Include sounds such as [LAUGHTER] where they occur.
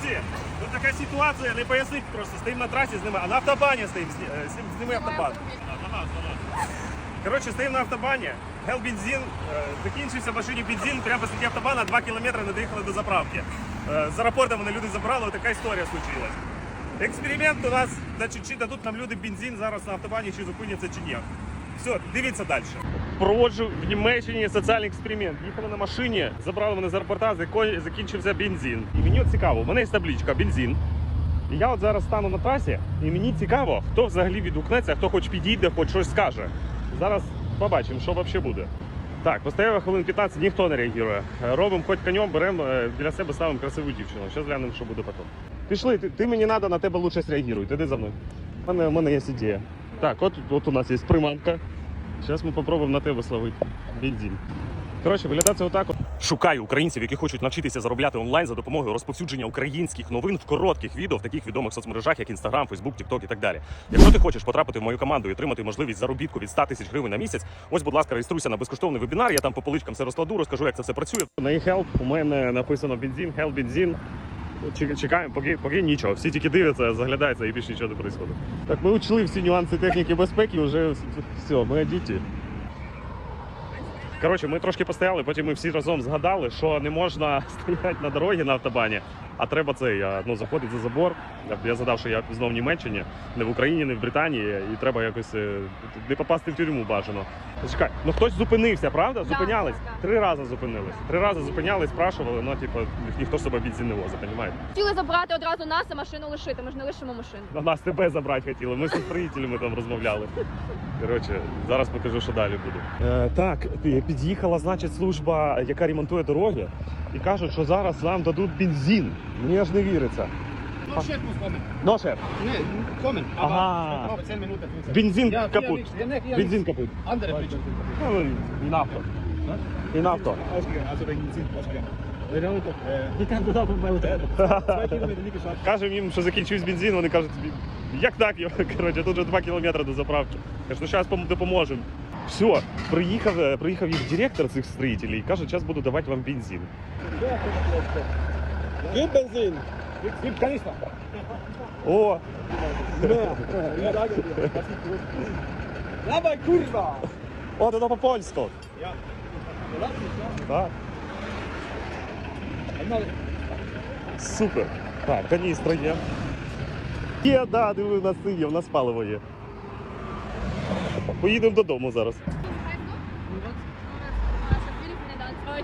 Друзі, тут така ситуація, не пояснити просто. Стоїмо на трасі з ними, а на автобані стоїмо, з- е, з- зніми автобан. Коротше, стоїмо на автобані, гел бензин, е, закінчився в машині бензин, прямо посреди автобана 2 кілометри не доїхали до заправки. Е, З аеропорту мене люди забрали, така історія случилась. Експеримент у нас, значить, чи дадуть нам люди бензин зараз на автобані, чи зупиняться, чи ні. Все, дивіться далі. Проводжу в Німеччині соціальний експеримент. Їхали на машині, забрали мене з аеропорта, закінчився бензин. І мені от цікаво, у мене є табличка бензин. І я от зараз стану на трасі, і мені цікаво, хто взагалі відгукнеться, хто хоч підійде, хоч щось скаже. Зараз побачимо, що взагалі буде. Так, постояв хвилин 15, ніхто не реагує. Робимо хоч конем, беремо е, для себе ставимо красиву дівчину. Зараз глянемо, що буде потім. Пішли, ти, ти мені треба, на тебе лучше среагуй. Іди за мною. У мене, у мене є ідея. Так, от, от у нас є приманка. Зараз ми попробуємо на тебе словити бензин. Коротше, виглядає це отак. Шукаю українців, які хочуть навчитися заробляти онлайн за допомогою розповсюдження українських новин в коротких відео в таких відомих соцмережах, як Instagram, Facebook, TikTok і так далі. Якщо ти хочеш потрапити в мою команду і отримати можливість заробітку від 100 тисяч гривень на місяць, ось, будь ласка, реєструйся на безкоштовний вебінар. Я там по поличкам все розкладу, розкажу, як це все працює. На e-help у мене написано бензин, help бензин. Чек- Чекаємо, поки, поки нічого. Всі тільки дивляться, заглядаються і більше нічого не відбувається. Так, ми учли всі нюанси техніки безпеки, вже все, ми діти. Коротше, ми трошки постояли, потім ми всі разом згадали, що не можна [LAUGHS] стояти на дорогі на автобані, а треба це я, ну, заходити за забор. Я, згадав, що я знову в Німеччині, не в Україні, не в Британії, і треба якось е, не попасти в тюрму бажано. Чекай, ну хтось зупинився, правда? Зупинялись? да, да. Три рази зупинились. Три рази зупинялись, спрашували, ну типу, ніхто собою бензин не возить, розумієте? Хотіли забрати одразу нас, а машину лишити. Ми ж не лишимо машину. На нас тебе забрати хотіли. Ми з строїтелями там розмовляли. Коротше, зараз покажу, що далі буде. Е, так, під'їхала, значить, служба, яка ремонтує дороги, і кажуть, що зараз нам дадуть бензин. Мені аж не віриться. No. Ну, Nee, kommen. Aber Aha. ich 10 Minuten. бензин Ja. Ja, nee, Бензин капут. Andere Bridge. Ну. Ausgegangen, also wegen Benzin ausgegangen. Bei Zwei Kilometer nie geschafft. Кажемо їм, що закінчився бензин, вони кажуть, як так? Коротше, тут вже 2 кілометри до заправки. Кажуть, ну зараз допоможемо. Все, приїхав, е, приїхав їх директор цих строїтелів і каже, зараз буду давати вам бензин. Gib Benzin. Gib Kanister. О, Dawaj, kurwa! о, це по-польську. Так, погнали. Супер. Так, каністра є. Є, да, диви, у нас є, у нас паливо є. Поїдемо додому зараз. Ой,